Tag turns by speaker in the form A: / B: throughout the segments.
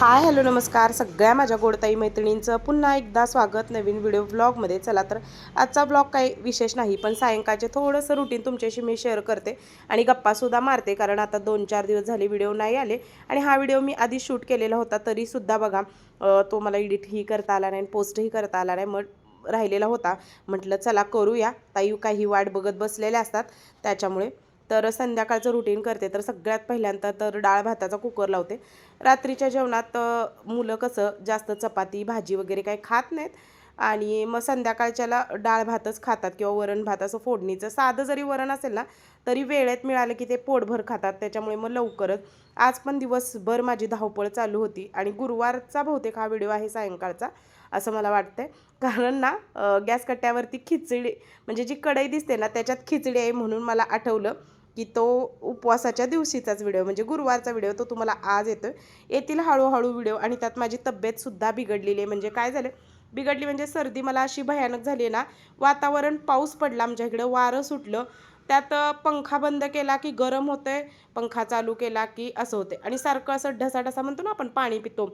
A: Hi hello नमस्कार. सगळ्या माझ्या गोडताई मैत्रिणींचं पुन्हा एकदा स्वागत नवीन व्हिडिओ ब्लॉगमध्ये चला तर आजचा ब्लॉग काही विशेष नाही पण सायंकाळचे थोडंसं रुटीन तुमच्याशी मी शेअर करते आणि गप्पासुद्धा मारते कारण आता दोन चार दिवस झाले व्हिडिओ नाही आले आणि हा व्हिडिओ मी आधी शूट केलेला होता तरीसुद्धा बघा तो मला एडिटही करता आला नाही पोस्टही करता आला नाही मग राहिलेला होता. म्हटलं चला करूया. ताई काही वाट बघत बसलेल्या असतात त्याच्यामुळे तर संध्याकाळचं रुटीन करते. तर सगळ्यात पहिल्यांदा तर डाळ भाताचा कुकर लावते. रात्रीच्या जेवणात मुलं कसं जास्त चपाती भाजी वगैरे काही खात नाहीत. आणि मग संध्याकाळच्याला डाळ भातच खातात किंवा वरण भात असं फोडणीचं. साधं जरी वरण असेल ना तरी वेळेत मिळालं की ते पोटभर खातात. त्याच्यामुळे मग लवकरच. आज पण दिवसभर माझी धावपळ चालू होती आणि गुरुवारचा बहुतेक हा व्हिडिओ आहे सायंकाळचा असं मला वाटतंय. कारण ना गॅस कट्ट्यावरती खिचडी म्हणजे जी कढई दिसते ना त्याच्यात खिचडी आहे म्हणून मला आठवलं. की तो उपवासाच्या दिवशीचाच व्हिडिओ म्हणजे गुरुवारचा व्हिडिओ तो तुम्हाला आज येतोय. येतील हळूहळू व्हिडिओ आणि त्यात माझी तब्येतसुद्धा बिघडलेली आहे. म्हणजे काय झालं? बिघडली म्हणजे सर्दी मला अशी भयानक झाली आहे ना वातावरण पाऊस पडला आमच्या इकडं वारं सुटलं. त्यात पंखा बंद केला की गरम होतंय. पंखा चालू केला की असं होते आणि सारखं असं ढसा ढसा म्हणतो ना आपण पाणी पितो.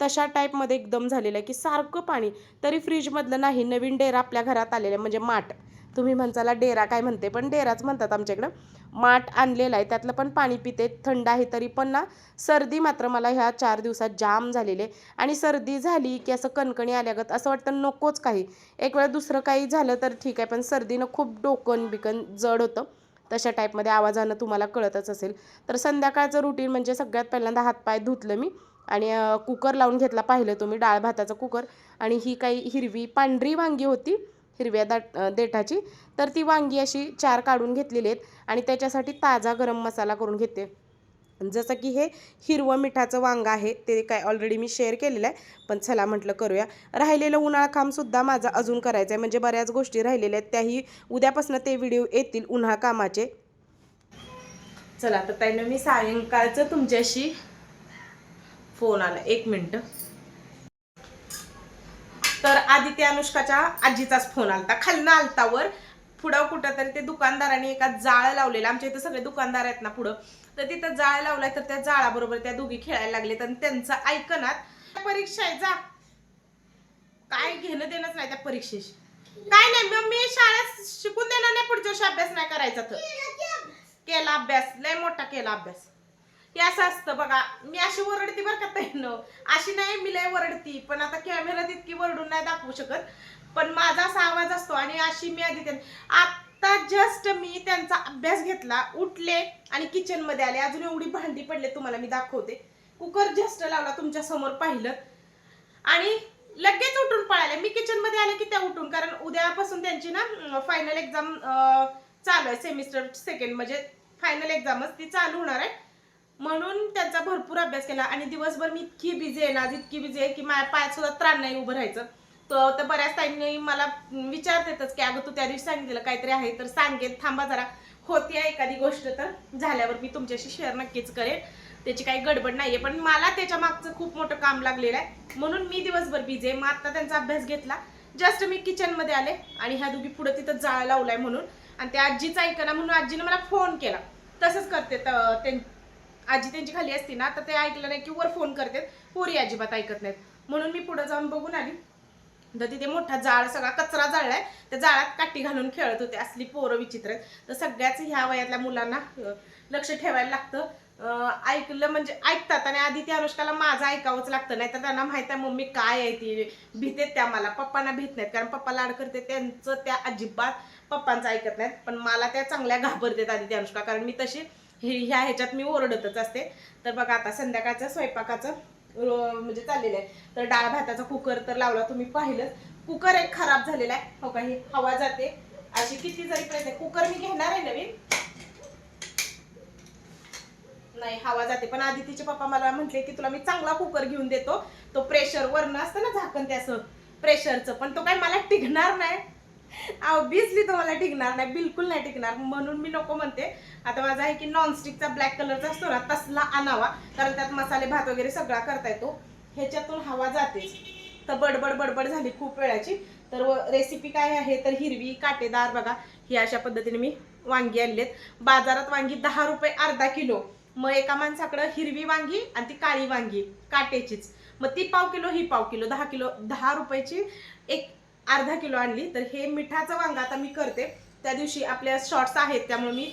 A: तशा टाईपमध्ये एकदम झालेलं आहे की सारखं पाणी. तरी फ्रीजमधलं नाही नवीन डेरा आपल्या घरात आलेलं आहे म्हणजे माठ. तुम्ही म्हणसाला डेरा काय म्हणते? पण डेराच म्हणतात आमच्याकडं. माठ आणलेला आहे त्यातलं पण पाणी पिते थंड आहे तरी पण ना सर्दी मात्र मला ह्या चार दिवसात जाम झालेले आहे. आणि सर्दी झाली की असं कणकणी आल्यागत असं वाटतं नकोच काही. एक वेळा दुसरं काही झालं तर ठीक आहे पण सर्दीनं खूप डोकं बिकन जड होतं. तशा टाईपमध्ये आवाजानं तुम्हाला कळतच असेल. तर संध्याकाळचं रुटीन म्हणजे सगळ्यात पहिल्यांदा हातपाय धुतलं मी आणि कुकर लावून घेतला पाहिलं तुम्ही डाळ भाताचा कुकर आणि ही काही हिरवी पांढरी वांगी होती. हिरव्या दाट देठाची तर ती वांगी अशी चार काढून घेतलेली आहेत आणि त्याच्यासाठी ताजा गरम मसाला करून घेते. जसं की हे हिरवं मिठाचं वांग आहे ते काय ऑलरेडी मी शेअर केलेलं आहे पण चला म्हटलं करूया. राहिलेलं उन्हाळा कामसुद्धा माझा अजून करायचं आहे म्हणजे बऱ्याच गोष्टी राहिलेल्या आहेत त्याही उद्यापासून ते व्हिडिओ येतील उन्हाळ कामाचे. चला तर त्यानं मी सायंकाळचं तुमच्याशी फोन आला. एक मिनटं. तर आदित्य अनुष्काच्या आजीचाच फोन आलता. खालनं आलतावर पुढं कुठं तरी ते दुकानदाराने एका जाळ लावलेलं आमच्या इथं सगळे दुकानदार आहेत ना पुढं तर तिथं जाळ लावलाय तर त्या जाळाबरोबर त्या दोघी खेळायला लागले तर त्यांचं ऐकनात परीक्षा आहे जा. काय घेणं देणंच नाही त्या परीक्षेशी. काय नाही मग मी शाळेत शिकून देणार नाही पुढच्या वर्षी अभ्यास नाही करायचा तर. केला अभ्यास लय मोठा केला अभ्यास. हे असं असतं बघा. मी अशी वरडती बरं का ताईनं. अशी नाही मी लय वरडती पण आता कॅमेरा इतकी वरडून नाही दाखवू शकत. पण माझा असा आवाज असतो आणि अशी मी आधी त्यां- आता जस्ट मी त्यांचा अभ्यास घेतला उठले आणि किचनमध्ये आले. अजून एवढी भांडी पडले तुम्हाला मी दाखवते. कुकर जस्ट लावला तुमच्यासमोर पाहिलं. आणि लगेच उठून पळाले. मी किचनमध्ये आले की त्या उठून. कारण उद्यापासून त्यांची ना फायनल एक्झाम चालू आहे. सेमिस्टर सेकंड म्हणजे फायनल एक्झामच ती चालू होणार आहे. म्हणून त्यांचा भरपूर अभ्यास केला. आणि दिवसभर मी इतकी बिझी आहे ना आज इतकी बिझी आहे की माझ्या पायात सुद्धा त्राण नाही उभं राहायचं. तर बऱ्याच ताईंनी मला विचारतातच की अगं तू त्या दिवशी सांगितलं काहीतरी आहे तर सांगेल. थांबा जरा. होती आहे एखादी गोष्ट तर झाल्यावर मी तुमच्याशी शेअर नक्कीच करेन त्याची काही गडबड नाहीये पण मला त्याच्या मागचं खूप मोठं काम लागलेलं आहे. म्हणून मी दिवसभर बिझी आहे. मग आता त्यांचा अभ्यास घेतला. जस्ट मी किचनमध्ये आले आणि ह्या दोघी पुढं तिथं जाळ लावलाय म्हणून. आणि त्या आजीचा ऐकला म्हणून आजीने मला फोन केला. तसंच करते त- त्यां- आजी त्यांची खाली असती ना तर ते ऐकलं नाही की वर फोन करतात. पोरी अजिबात ऐकत नाहीत. म्हणून मी पुढे जाऊन बघून आली. तर तिथे मोठा जाळ सगळा कचरा जाळलाय त्या जाळात काठी घालून खेळत होते असली पोरं विचित्र आहेत. तर सगळ्याच ह्या वयातल्या मुलांना लक्ष ठेवायला लागतं. ऐकलं म्हणजे ऐकतात आणि आधी त्या अनुष्काला माझं ऐकावंच लागतं. नाही तर त्यांना माहीत आहे मम्मी काय आहे ती? भीतेत त्या मला. पप्पांना भीत नाहीत. कारण पप्पा लाड करते. त्यांचं त्या अजिबात पप्पांचं ऐकत नाहीत. पण मला त्या चांगल्या घाबरतात आधी त्या अनुष्का. कारण मी तशी हे ह्या ह्याच्यात मी ओरडतच असते. तर बघा आता संध्याकाळचं स्वयंपाकाचं रो- म्हणजे चाललेलं आहे. तर डाळ भाताचा कुकर तर लावला तुम्ही पाहिलं कुकर एक खराब झालेला आहे. हो का ही हवा जाते. अशी किती जरी प्रयत्न कुकर मी घेणार आहे नवीन. नाही हवा जाते. पण आधी तिचे पप्पा मला म्हटले की तुला मी चांगला कुकर घेऊन देतो. तो प्रेशर वरनं असतं ना झाकण त्याचं प्रेशरचं पण तो काय मला टिकणार नाही. ऑब्विसली तुम्हाला टिकणार नाही बिलकुल नाही टिकणार. म्हणून मी नको म्हणते. आता माझा आहे की नॉनस्टिकचा ब्लॅक कलरचा असतो ना तसला आणावा. कारण त्यात मसाले भात वगैरे सगळा करता येतो ह्याच्यातून हवा जातेच. तर बडबड बडबड झाली खूप वेळाची. तर रेसिपी काय आहे तर हिरवी काटेदार बघा. ही अशा पद्धतीने मी वांगी आणलेत. बाजारात वांगी दहा रुपये अर्धा किलो. मग एका माणसाकडं हिरवी वांगी आणि ती काळी वांगी. काटेचीच. मग ती पाव किलो ही पाव किलो. दहा किलो दहा रुपयाची एक अर्धा किलो आणली तर हे मिठाचं वांग आता मी करते. त्या दिवशी आपल्या शॉर्ट्स आहेत त्यामुळे मी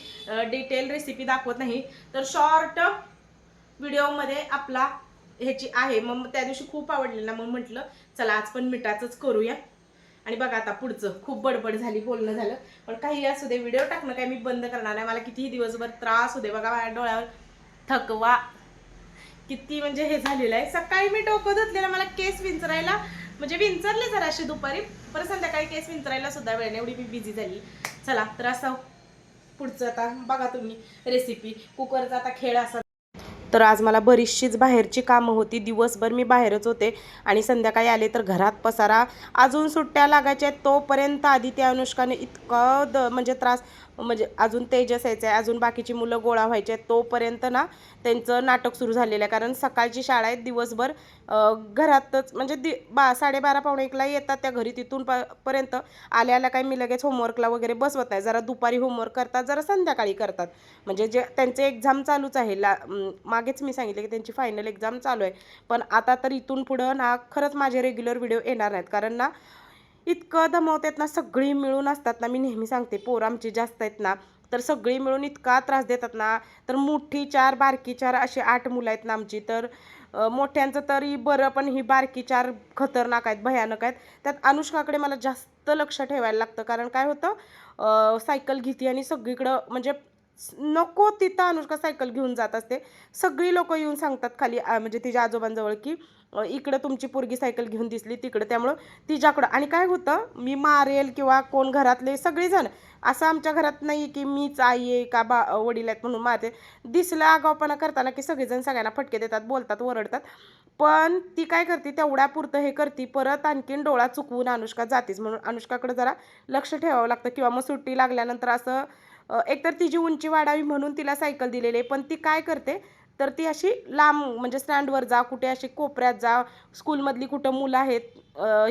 A: डिटेल रेसिपी दाखवत नाही. तर शॉर्ट व्हिडिओमध्ये आपला ह्याची आहे. मग त्या दिवशी खूप आवडली ना मग म्हटलं चला आज पण मिठाचंच करूया. आणि बघा आता पुढचं खूप बडबड झाली बोलणं झालं. पण काही असू दे व्हिडिओ टाकणं काय मी बंद करणार नाही. मला कितीही दिवसभर त्रास होते बघा माझ्या डोळ्यावर थकवा. किती म्हणजे हे झालेलं आहे. सकाळी मी डोकं धुतलेलं मला केस विंचरायला म्हणजे विंचरले जराशी दुपारी. परत संध्याकाळी केस विंचरायला सुद्धा वेळ नाही एवढी मी बिझी झाली. चला तर असं पुढचं आता बघा तुम्ही रेसिपी कुकरचा आता खेळ असा. तर आज मला बरीचशीच बाहेरची कामं होती. दिवसभर मी बाहेरच होते आणि संध्याकाळी आले तर घरात पसारा. अजून सुट्ट्या लागायच्या आहेत, तोपर्यंत आधी त्या अनुष्काने इतकं द म्हणजे त्रास म्हणजे अजून तेजस यायचं आहे अजून बाकीची मुलं गोळा व्हायचे आहेत तोपर्यंत ना त्यांचं नाटक सुरू झालेलं आहे. कारण सकाळची शाळा आहे दिवसभर घरातच म्हणजे दि बा साडेबारा पावणे एकला येतात त्या घरी तिथून प पर्यंत आल्या आल्या काही मी लगेच होमवर्कला वगैरे बसवत नाही. जरा दुपारी होमवर्क करतात जरा संध्याकाळी करतात. म्हणजे जे त्यांचे एक्झाम चालूच आहे. ला मागेच मी सांगितलं की त्यांची फायनल एक्झाम चालू आहे. पण आता तर इथून पुढं ना खरंच माझे रेग्युलर व्हिडिओ येणार नाहीत. कारण ना इतकं दमवतात ना सगळी मिळून असतात ना मी नेहमी सांगते पोरं आमची जास्त आहेत ना तर सगळी मिळून इतका त्रास देतात ना तर मोठी चार बारकी चार अशी आठ मुलं आहेत ना आमची तर मोठ्यांचं तरी बरं पण ही बारकी चार खतरनाक आहेत भयानक आहेत. त्यात अनुष्काकडे मला जास्त लक्ष ठेवायला लागतं कारण काय होतं सायकल घेते आणि सगळीकडं म्हणजे नको तिथं अनुष्का सायकल घेऊन जात असते. सगळी लोक येऊन सांगतात खाली म्हणजे तिच्या आजोबांजवळ की इकडं तुमची पोरगी सायकल घेऊन दिसली तिकडं त्यामुळं तिच्याकडं. आणि काय होतं मी मारेल किंवा कोण घरातले सगळेजण असं आमच्या घरात नाही की मीच आई आहे का बा वडील आहेत म्हणून मारते. दिसलं आगावपणा करताना की सगळेजण सगळ्यांना फटके देतात बोलतात ओरडतात. पण ती काय करते तेवढ्यापुरतं हे करते परत आणखीन डोळा चुकवून अनुष्का जातेच. म्हणून अनुष्काकडे जरा लक्ष ठेवावं लागतं. किंवा मग सुट्टी लागल्यानंतर असं एकतर तिची उंची वाढावी म्हणून तिला सायकल दिलेली आहे पण ती काय करते? तर ती अशी लांब म्हणजे स्टँडवर जा कुठे अशी कोपऱ्यात जा स्कूलमधली कुठं मुलं आहेत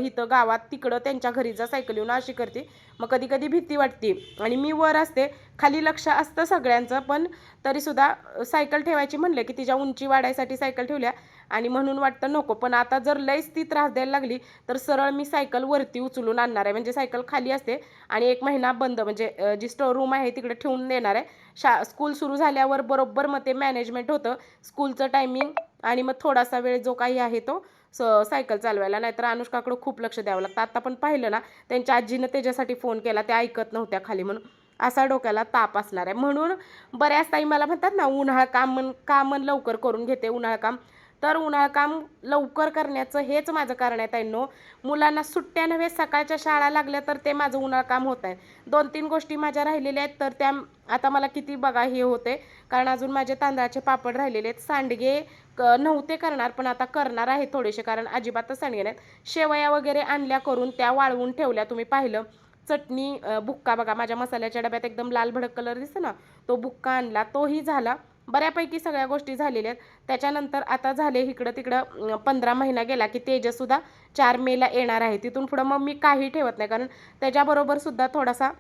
A: इथं गावात तिकडं त्यांच्या घरी जा सायकल येऊन अशी करते. मग कधी कधी भीती वाटते. आणि मी वर असते खाली लक्ष असतं सगळ्यांचं पण तरीसुद्धा सायकल ठेवायची म्हणलं की तिच्या उंची वाढायसाठी सायकल ठेवल्या आणि म्हणून वाटतं नको. पण आता जर लईच ती त्रास द्यायला लागली तर सरळ मी सायकल वरती उचलून आणणार आहे. म्हणजे सायकल खाली असते आणि एक महिना बंद. म्हणजे जी स्टोर रूम आहे तिकडे ठेवून देणार आहे. शा स्कूल सुरू झाल्यावर बरोबर मग ते मॅनेजमेंट होतं. स्कूलचं टायमिंग आणि मग थोडासा वेळ जो काही आहे तो स सायकल चालवायला. नाहीतर अनुष्काकडं खूप लक्ष द्यावं लागतं. आता पण पाहिलं ना त्यांच्या आजीनं त्याच्यासाठी फोन केला. त्या ऐकत नव्हत्या खाली म्हणून. असा डोक्याला ताप असणार आहे. म्हणून बऱ्याच ताई मला म्हणतात ना उन्हाळा काम मन कामं लवकर करून घेते उन्हाळा काम. तर उन्हाळ काम लवकर करण्याचं हेच माझं कारण आहे ताईंनो. मुलांना सुट्ट्या नव्हे सकाळच्या शाळा लागल्या तर ते माझं उन्हाळ काम होत आहे. दोन तीन गोष्टी माझ्या राहिलेल्या आहेत तर त्या आता मला किती बघा हे होते. कारण अजून माझे तांदळाचे पापड राहिलेले आहेत. सांडगे क नव्हते करणार पण आता करणार आहे थोडेसे कारण अजिबातच सांडगे नाहीत. शेवया वगैरे आणल्या करून त्या वाळवून ठेवल्या तुम्ही पाहिलं. चटणी बुक्का बघा माझ्या मसाल्याच्या डब्यात एकदम लाल भडक कलर दिसतो ना तो बुक्का आणला तोही झाला. बऱ्यापैकी सगळ्या गोष्टी झालेल्या आहेत. त्याच्यानंतर आता झाले इकडं तिकडं पंधरा महिना गेला की तेजससुद्धा चार मेला येणार आहे. तिथून पुढं मग मी काही ठेवत नाही. कारण त्याच्याबरोबर सुद्धा थोडासा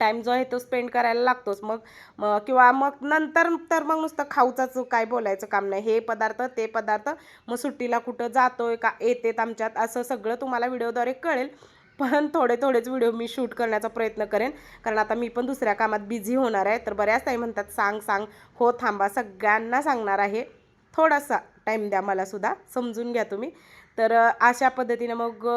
A: टाईम जो आहे तो स्पेंड करायला लागतोच. मग मग किंवा मग नंतर तर मग नुसतं खाऊचाच काय बोलायचं काम नाही. हे पदार्थ ते पदार्थ मग सुट्टीला कुठं जातोय का येतेत आमच्यात असं सगळं तुम्हाला व्हिडिओद्वारे कळेल. पण थोडे थोडेच व्हिडिओ मी शूट करण्याचा प्रयत्न करेन. कारण आता मी पण दुसऱ्या कामात बिझी होणार आहे. तर बऱ्याच ताई म्हणतात सांग सांग. हो थांबा. सगळ्यांना सांगणार आहे. थोडासा टाईम द्या मला सुद्धा. समजून घ्या तुम्ही. तर अशा पद्धतीनं मग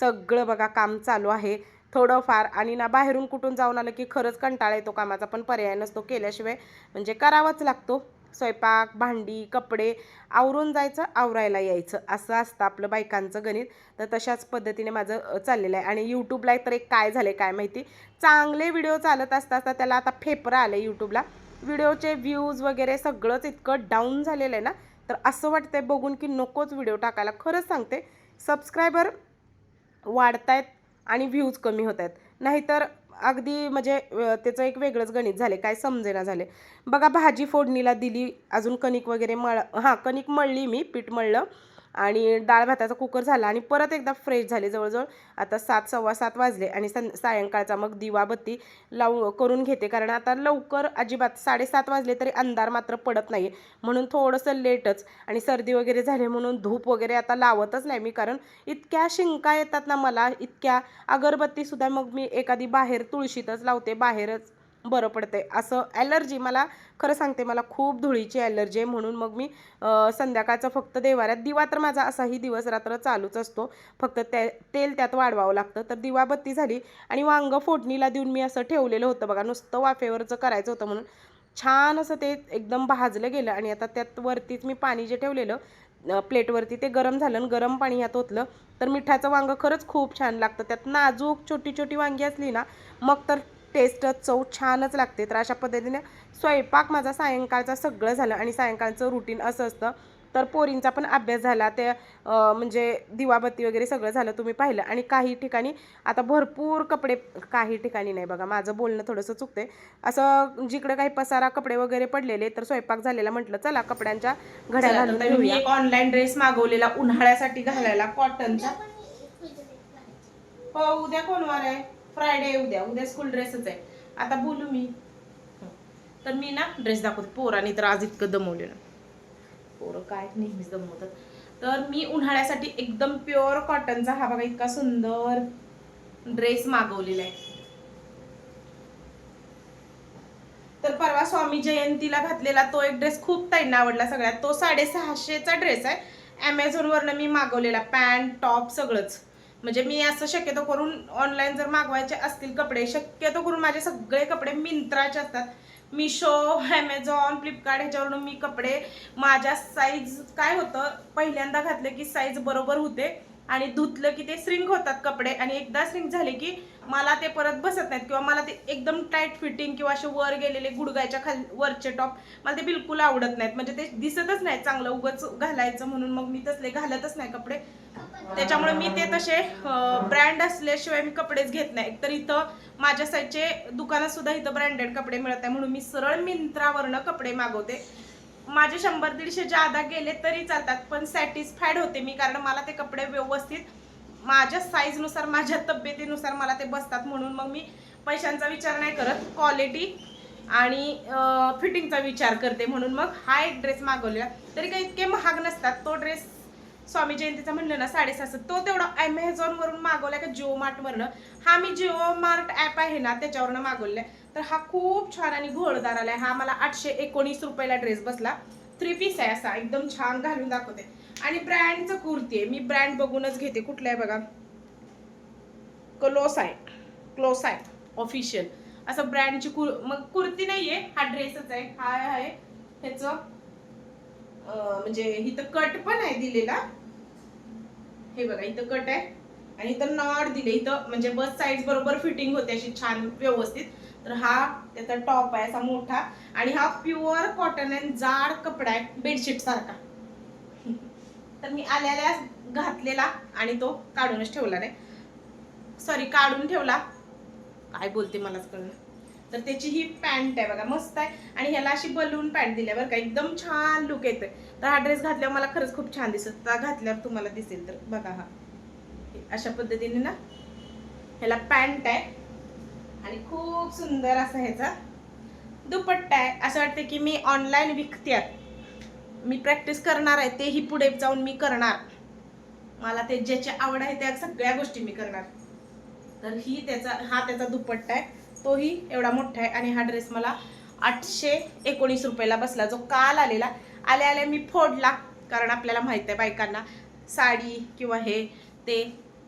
A: सगळं बघा काम चालू आहे. थोडंफार आणि ना बाहेरून कुठून जाऊन आलं की खरंच कंटाळा येतो. कामाचा पण पर्याय नसतो केल्याशिवाय. म्हणजे करावाच लागतो. स्वयंपाक भांडी कपडे आवरून जायचं आवरायला यायचं. असं असतं आपलं बायकांचं गणित. तर तशाच पद्धतीने माझं चाललेलं आहे. आणि यूट्यूबला तर एक काय झालं काय माहिती? चांगले व्हिडिओ चालत असता असता त्याला आता फेफरं आलं यूट्यूबला व्हिडिओचे व्ह्यूज वगैरे सगळंच इतकं डाऊन झालेलं आहे ना? तर असं वाटतंय बघून की नकोच व्हिडिओ टाकायला. खरंच सांगते सबस्क्रायबर आहेत आणि व्ह्यूज कमी होत आहेत नाहीतर अगदी म्हणजे त्याचं एक वेगळंच गणित झाले काय समजेना झाले बघा भाजी फोडणीला दिली अजून कणिक वगैरे मळ हां कणिक मळली मी पीठ मळलं.
B: आणि डाळ भाताचा कुकर झाला आणि परत एकदा फ्रेश झाले जवळजवळ. आता सात सव्वा सात वाजले आणि सं सायंकाळचा मग दिवाबत्ती लावून करून घेते. कारण आता लवकर अजिबात साडेसात वाजले तरी अंधार मात्र पडत नाही म्हणून थोडंसं लेटच आणि सर्दी वगैरे झाली म्हणून धूप वगैरे आता लावतच नाही मी. कारण इतक्या शिंका येतात ना मला इतक्या अगरबत्तीसुद्धा मग मी एखादी बाहेर तुळशीतच लावते बाहेरच. बरं पडते असं ॲलर्जी मला खरं सांगते मला खूप धुळीची ॲलर्जी आहे. म्हणून मग मी संध्याकाळचं फक्त देवाऱ्यात दिवा तर माझा असाही दिवस रात्र चालूच असतो. फक्त त्या तेल त्यात वाढवावं लागतं. तर दिवाबत्ती झाली आणि वांग फोडणीला देऊन मी असं ठेवलेलं होतं बघा. नुसतं वाफेवरचं करायचं होतं म्हणून छान असं ते एकदम भाजलं गेलं आणि आता त्यात वरतीच मी पाणी जे ठेवलेलं प्लेटवरती ते गरम झालं आणि गरम पाणी यात ओतलं. तर मिठाचं वांगं खरंच खूप छान लागतं. त्यात नाजूक छोटी छोटी वांगी असली ना मग तर टेस्ट चव छानच लागते. तर अशा पद्धतीने स्वयंपाक माझा सायंकाळचा सगळं झालं आणि सायंकाळचं रुटीन असं असतं. तर पोरींचा पण अभ्यास झाला. ते म्हणजे दिवाबत्ती वगैरे सगळं झालं तुम्ही पाहिलं. आणि काही ठिकाणी आता भरपूर कपडे काही ठिकाणी नाही बघा माझं बोलणं थोडंसं चुकते असं जिकडे काही पसारा कपडे वगैरे पडलेले तर स्वयंपाक झालेला म्हटलं चला कपड्यांच्या घड्या घालून मी एक ऑनलाईन ड्रेस मागवलेला उन्हाळ्यासाठी घालायला कॉटनचा हो उद्या कोणवार आहे? फ्रायडे उद्या. उद्या स्कूल ड्रेसच आहे. आता बोलू मी. तर मी ना ड्रेस दाखवते. पोरांनी तर आज इतकं दमवले ना. पोरं काय नेहमीच दमवतात. तर मी उन्हाळ्यासाठी एकदम प्युअर कॉटनचा हा बघा इतका सुंदर ड्रेस मागवलेला आहे. तर परवा स्वामी जयंतीला घातलेला तो एक ड्रेस खूप ताईंना आवडला सगळ्यात. तो साडेसहाशेचा ड्रेस आहे. ॲमेझॉनवरनं मी मागवलेला. पॅन्ट टॉप सगळंच. म्हणजे मी असं शक्यतो करून ऑनलाईन जर मागवायचे असतील कपडे शक्यतो करून माझे सगळे कपडे मिंत्राचे असतात. मिशो ॲमेझॉन फ्लिपकार्ट ह्याच्यावरून मी कपडे माझ्या साईज काय होतं? पहिल्यांदा घातले की साईज बरोबर होते आणि धुतलं की ते श्रिंक होतात कपडे. आणि एकदा श्रिंक झाले की मला ते परत बसत नाहीत किंवा मला ते एकदम टाईट फिटिंग किंवा असे वर गेलेले गुडगायच्या खाली वरचे टॉप मला ते बिलकुल आवडत नाहीत. म्हणजे ते दिसतच नाही चांगलं उगच घालायचं म्हणून मग मी तसले घालतच नाही कपडे. त्याच्यामुळे मी ते तसे ब्रँड असल्याशिवाय मी कपडेच घेत नाही. तर इथं माझ्या साईडचे दुकानात सुद्धा इथं ब्रँडेड कपडे मिळत आहे म्हणून मी सरळ मिंत्रावरनं कपडे मागवते. माझे शंभर दीडशे जादा गेले तरी चालतात पण सॅटिस्फाईड होते मी कारण मला ते कपडे व्यवस्थित माझ्या साईजनुसार माझ्या तब्येतीनुसार मला ते बसतात. म्हणून मग मी पैशांचा विचार नाही करत क्वालिटी आणि फिटिंगचा विचार करते. म्हणून मग हा एक ड्रेस मागवलेला. तरी काही इतके महाग नसतात. तो ड्रेस स्वामी जयंतीचा म्हणलं ना साडेसहाशे तो तेवढा ॲमेझॉनवरून मागवलाय का जिओ मार्टवरनं हा मी जिओ मार्ट ॲप आहे ना त्याच्यावरनं मागवलाय. तर हा खूप छान आणि घोळदार आलाय. हा मला आठशे एकोणीस रुपयाला ड्रेस बसला. थ्री पीस आहे असा एकदम छान घालून दाखवते. आणि ब्रँडचं कुर्ती आहे. मी ब्रँड बघूनच घेते. कुठलं आहे बघा? क्लोस आहे क्लोस आहे ऑफिशियल असं ब्रँडची कुर मग कुर्ती नाही आहे हा ड्रेसच आहे. हा आहे. ह्याचं म्हणजे इथं कट पण आहे दिलेला. हे बघा इथं कट आहे. आणि इथं नॉट दिले. इथं म्हणजे बस साईड बरोबर फिटिंग होते अशी छान व्यवस्थित. तर हा त्याचा टॉप आहे असा मोठा. आणि हा प्युअर कॉटन अँड जाड कपडा आहे बेडशीट सारखा. तर मी आल्याला घातलेला आणि तो काढूनच ठेवला नाही. सॉरी काढून ठेवला. काय बोलते मलाच कळलं. तर त्याची ही पॅन्ट आहे बघा मस्त आहे. आणि ह्याला अशी बलून पॅन्ट दिली बरं का एकदम छान लुक येतोय तर हा ड्रेस घातल्यावर मला खरंच खूप छान दिसत. घातल्यावर तुम्हाला दिसेल तर बघा हा. अशा पद्धतीने ना ह्याला पॅन्ट आहे. आणि खूप सुंदर असा ह्याचा दुपट्टा आहे. असं वाटतं की मी ऑनलाईन विकते मी प्रॅक्टिस करणार आहे तेही पुढे जाऊन मी करणार. मला ते ज्याची आवड आहे त्या सगळ्या गोष्टी मी करणार. तर ही त्याचा हा त्याचा दुपट्टा आहे. तोही एवढा मोठा आहे. आणि हा ड्रेस मला आठशे एकोणीस रुपयाला बसला. जो काल आलेला. आल्या आल्या मी फोडला. कारण आपल्याला माहीत आहे बायकांना साडी किंवा हे ते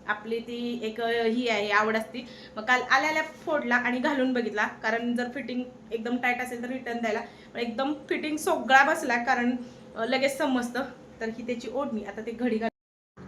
B: आपली ती एक ही आहे आवड असती. मग काल आल्या आल्या फोडला आणि घालून बघितला. कारण जर फिटिंग एकदम टाईट असेल तर रिटर्न द्यायला. पण एकदम फिटिंग सगळा बसला. कारण लगेच समजतं. तर ही त्याची ओढणी. आता ते घडी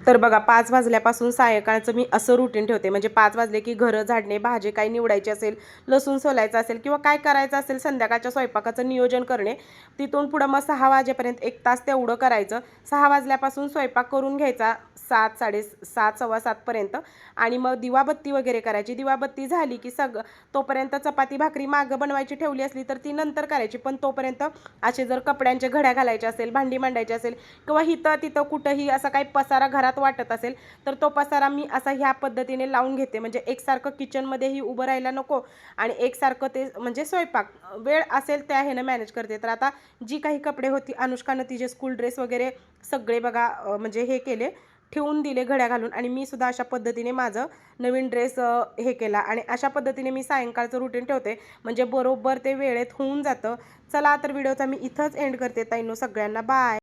A: तर बघा पाच वाजल्यापासून सायंकाळचं मी असं रुटीन ठेवते. म्हणजे पाच वाजले की घरं झाडणे भाजी काही निवडायची असेल लसूण सोलायचं असेल किंवा काय करायचं असेल संध्याकाळच्या स्वयंपाकाचं नियोजन करणे तिथून पुढं मग सहा वाजेपर्यंत एक तास तेवढं करायचं. सहा वाजल्यापासून स्वयंपाक करून घ्यायचा सात साडे सात सव्वा सातपर्यंत आणि मग दिवाबत्ती वगैरे करायची. दिवाबत्ती झाली की सग तोपर्यंत चपाती भाकरी मागं बनवायची ठेवली असली तर ती नंतर करायची. पण तोपर्यंत असे जर कपड्यांच्या घड्या घालायच्या असेल भांडी मांडायची असेल किंवा हिथं तिथं कुठंही असा काही पसारा घरात वाटत असेल तर तो पसारा मी असा ह्या पद्धतीने लावून घेते. म्हणजे एकसारखं किचनमध्येही उभं राहायला नको आणि एकसारखं ते म्हणजे स्वयंपाक. वेळ असेल त्या ह्यानं मॅनेज करते. तर आता जी काही कपडे होती अनुष्कानं तिचे स्कूल ड्रेस वगैरे सगळे बघा म्हणजे हे केले ठेवून दिले घड्या घालून आणि मी सुद्धा अशा पद्धतीने माझं नवीन ड्रेस हे केला. आणि अशा पद्धतीने मी सायंकाळचं रुटीन ठेवते. म्हणजे बरोबर ते वेळेत होऊन जातं. चला तर व्हिडिओचा मी इथंच एंड करते ताईनो सगळ्यांना. बाय